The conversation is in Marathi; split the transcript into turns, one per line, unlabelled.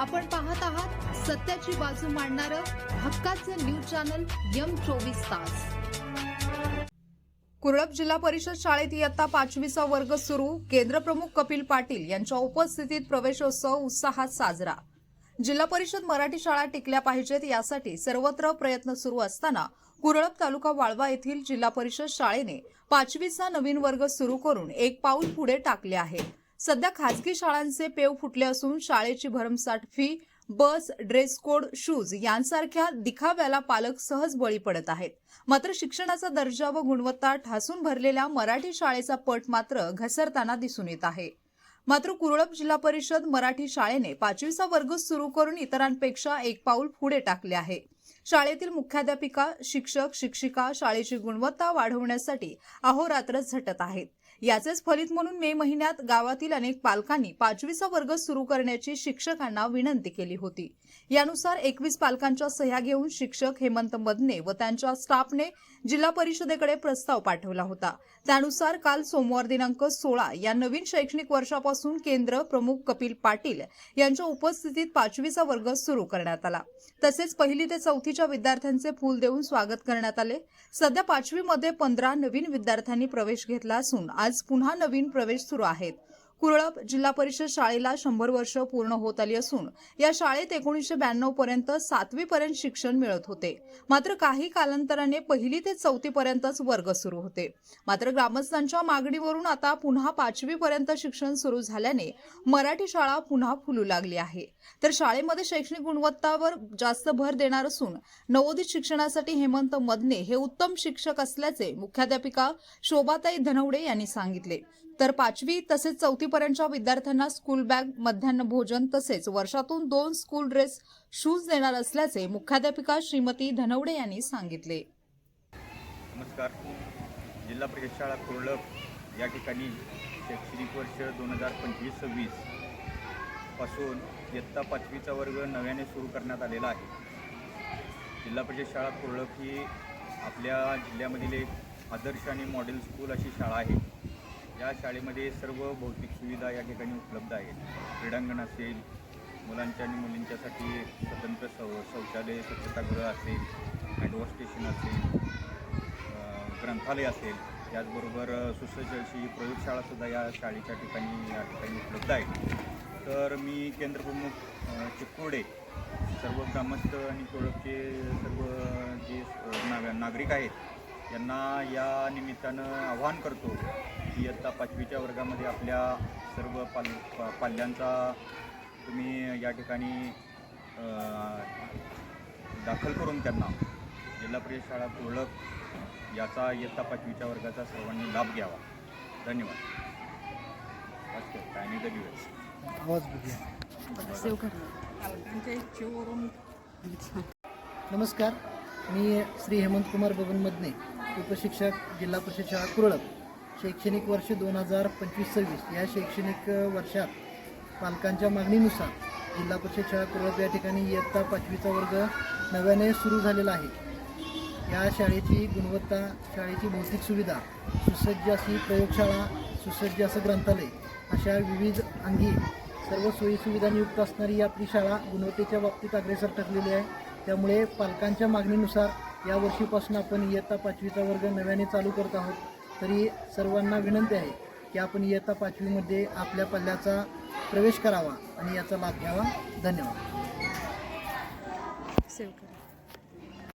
आपण पाहत आहात सत्याची बाजू मांडणारं हक्काचं न्यूज चॅनल यम चोवीस तास. कुरळप जिल्हा परिषद शाळेत इयत्ता पाचवीचा वर्ग सुरू. केंद्रप्रमुख कपिल पाटील यांच्या उपस्थितीत प्रवेशोत्सव उत्साहात साजरा. जिल्हा परिषद मराठी शाळा टिकल्या पाहिजेत यासाठी सर्वत्र प्रयत्न सुरू असताना कुरळप तालुका वाळवा येथील जिल्हा परिषद शाळेने पाचवीचा नवीन वर्ग सुरू करून एक पाऊल पुढे टाकले आहे. सध्या खासगी शाळांचे पेव फुटले असून शाळेची भरमसाठ fee bus dress code shoes यांसारख्या दिखाव्याला पालक सहज बळी पडत आहेत. मात्र शिक्षणाचा दर्जा व गुणवत्ता ठासून भरलेल्या मराठी शाळेचा पट मात्र घसरताना दिसून येत आहे. मात्र कुरळप जिल्हा परिषद मराठी शाळेने पाचवीचा वर्ग सुरू करून इतरांपेक्षा एक पाऊल पुढे टाकले आहे. शाळेतील मुख्याध्यापिका शिक्षक शिक्षिका शाळेची गुणवत्ता वाढवण्यासाठी अहोरात्र झटत आहेत. याचेच फलित म्हणून मे महिन्यात गावातील अनेक पालकांनी पाचवीचा वर्ग सुरू करण्याची शिक्षकांना विनंती केली होती. यानुसार एकवीस पालकांच्या सह्या घेऊन शिक्षक हेमंत मदने व त्यांच्या स्टाफने जिल्हा परिषदेकडे प्रस्ताव पाठवला होता. त्यानुसार काल सोमवार दिनांक सोळा या नवीन शैक्षणिक वर्षापासून केंद्र प्रमुख कपिल पाटील यांच्या उपस्थितीत पाचवीचा वर्ग सुरू करण्यात आला. तसेच पहिली ते चौथी चौथीच्या विद्यार्थ्यांचे फूल देऊन स्वागत करण्यात आले. सध्या पाचवीमध्ये पंधरा नवीन विद्यार्थ्यांनी प्रवेश घेतला असून आज पुन्हा नवीन प्रवेश सुरू आहेत. कुरळप जिल्हा परिषद शाळेला शंभर वर्ष पूर्ण होत आली असून या शाळेत एकोणीसशे ब्याण्णव पर्यंत सातवी पर्यंत शिक्षण मिळत होते. मात्र काही कालांतराने पहिली ते चौथी पर्यंतच वर्ग सुरू होते. मात्र ग्रामस्थांच्या मागणीवरून आता पुन्हा पाचवी पर्यंत शिक्षण सुरू झाल्याने मराठी शाळा पुन्हा फुलू लागली आहे. तर शाळेमध्ये शैक्षणिक गुणवत्तावर जास्त भर देणार असून नवोदित शिक्षणासाठी हेमंत मदने हे उत्तम शिक्षक असल्याचे मुख्याध्यापिका शोभाताई धनवडे यांनी सांगितले. तर पाचवी तसेच चौथीपर्यंतच्या विद्यार्थ्यांना स्कूल बॅग मध्यान्ह भोजन तसेच वर्षातून दोन स्कूल ड्रेस शूज देणार असल्याचे मुख्याध्यापिका श्रीमती धनवडे यांनी सांगितले.
नमस्कार. जिल्हा परिषद शाळा या ठिकाणी शैक्षणिक वर्ष दोन हजार पंचवीस सव्वीसपासून इयत्ता पाचवीचा वर्ग नव्याने सुरू करण्यात आलेला आहे. जिल्हा परिषद शाळा कुर्लप ही आपल्या जिल्ह्यामधील एक आदर्श आणि मॉडेल स्कूल अशी शाळा आहे. या शाळेमध्ये सर्व भौतिक सुविधा या ठिकाणी उपलब्ध आहेत. क्रीडांगण असेल मुलांच्या आणि मुलींच्यासाठी स्वतंत्र शौ शौचालय स्वच्छतागृह असेल हँडवॉश स्टेशन असेल ग्रंथालय असेल त्याचबरोबर सुसज्ज अशी प्रयोगशाळासुद्धा या शाळेच्या ठिकाणी या ठिकाणी उपलब्ध आहे तर मी केंद्रप्रमुख अ, चिक्कोडे सर्व ग्रामस्थ आणि कोळपचे सर्व जे नाग नागरिक आहेत यांना या निमित्तानं आवाहन करतो इयत्ता पाचवीच्या वर्गामध्ये आपल्या सर्व पाल पा- पाल्यांचा तुम्ही या ठिकाणी दाखल करून त्यांना जिल्हा परिषद शाळा कुर्लक याचा इयत्ता पाचवीच्या वर्गाचा सर्वांनी लाभ घ्यावा. धन्यवाद. नाही द
पालकांच्या इच्छेवरून.
नमस्कार. मी श्री हेमंत कुमार बबन मदने उपशिक्षक जिल्हा परिषद शाळा कुरळप शैक्षणिक वर्ष दोन हजार पंचवीस सव्वीस या शैक्षणिक वर्षात पालकांच्या मागणीनुसार जिल्हा परिषद शाळा कुरळप या ठिकाणी इयत्ता पाचवीचा वर्ग नव्याने सुरू झालेला आहे. या शाळेची गुणवत्ता शाळेची भौतिक सुविधा सुसज्ज अशी प्रयोगशाळा सुसज्ज असं ग्रंथालय अशा विविध अंगी सर्व सोयीसुविधांनी युक्त असणारी ही आपली शाळा गुणवत्तेच्या बाबतीत अग्रेसर ठरलेली आहे. त्यामुळे पालकांच्या मागणीनुसार या वर्षीपासून आपण इयत्ता पाचवीचा वर्ग नव्याने चालू करत आहोत. तरी सर्वांना विनंती आहे की आपण इयत्ता पाचवीमध्ये आपल्या पल्ल्याचा प्रवेश करावा आणि याचा लाभ घ्यावा. धन्यवाद.
सेव कर